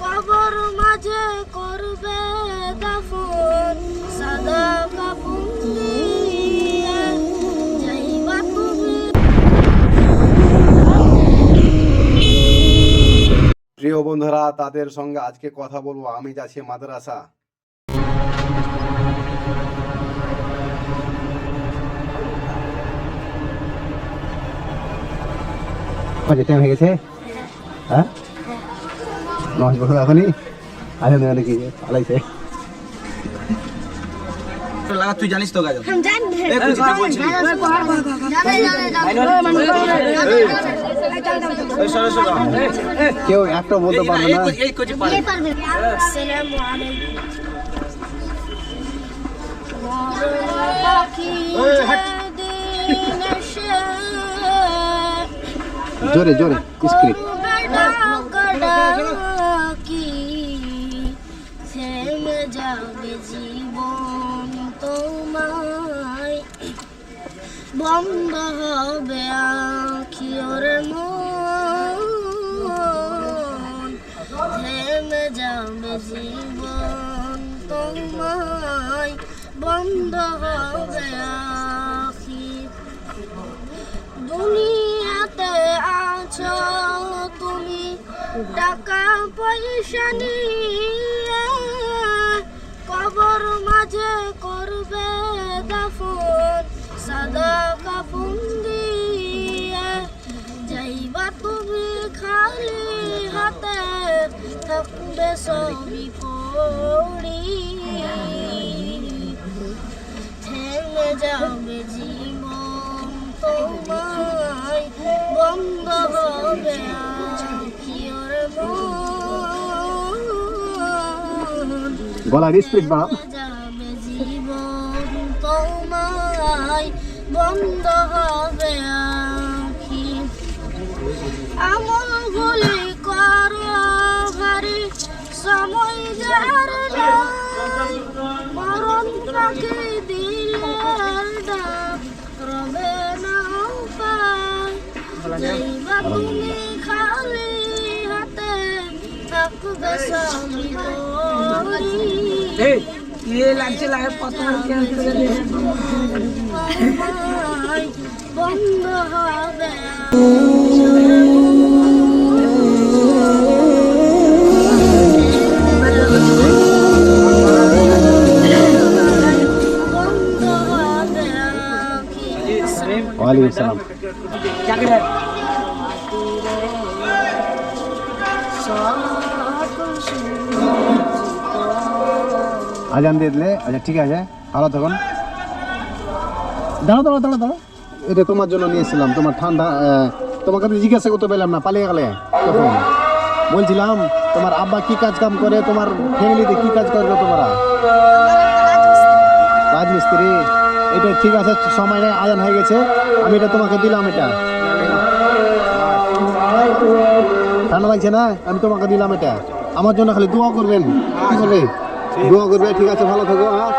কবর মাঝে করবে দাফন সাদা প্রিয় বন্ধুরা তাদের সঙ্গে আজকে কথা বলব আমি যাচ্ছি মাদ্রাসা। টাইম হয়ে গেছে? হ্যাঁ? নষ্ট এখনই। নাকি? পালাইছে। তুই জানিস তো কেউ বলতে পারবে জোরে জোরে স্ক্রিপ্ট বন্ধ হবে আখি ওরে মন থেমে যাবে জীবন তোমায়। বন্ধ হবে দুনিয়াতে আছো তুমি। টাকা পয়সা নিয়ে কবর মাঝে করবে দাফন সাদা কাপুন দিয়ে যাইবা তুমি খালি হাতে থাকবে সবই পড়ি থেমে যাবে জীবন তোমায় বন্ধ হবে আখির মন গলার স্পিড বাড়াও বন্ধ হবে আখি। আমল গুলি করো ভারি সময় যার মরণ তাকে দিলে ডাক রবে না উপায় যাইবা তুমি খালি হাতে থাকবে তোরি এই ইয়ে লাগছে লাগে প্রথম আজান দিয়ে দিলে আচ্ছা ঠিক আছে ভালো তখন দাঁড়ো দাঁড়ো দাঁড়ো দাঁড়ো এটা তোমার জন্য নিয়েছিলাম, তোমার ঠান্ডা তোমাকে আমি জিজ্ঞাসা করতে পেলাম না, পালিয়ে গেলে। তখন বলছিলাম, তোমার আব্বা কি কাজ কাম করে? তোমার ফ্যামিলিতে কি কাজ করবে তোমরা? রাজমিস্ত্রি, এটা ঠিক আছে, সময় নেই, আজান হয়ে গেছে, আমি এটা তোমাকে দিলাম এটা। ঠান্ডা লাগছে না? আমি তোমাকে দিলাম এটা। আমার জন্য খালি দোয়া করবেন। কি করবে? দোয়া করবে, ঠিক আছে, ভালো থাকো হ্যাঁ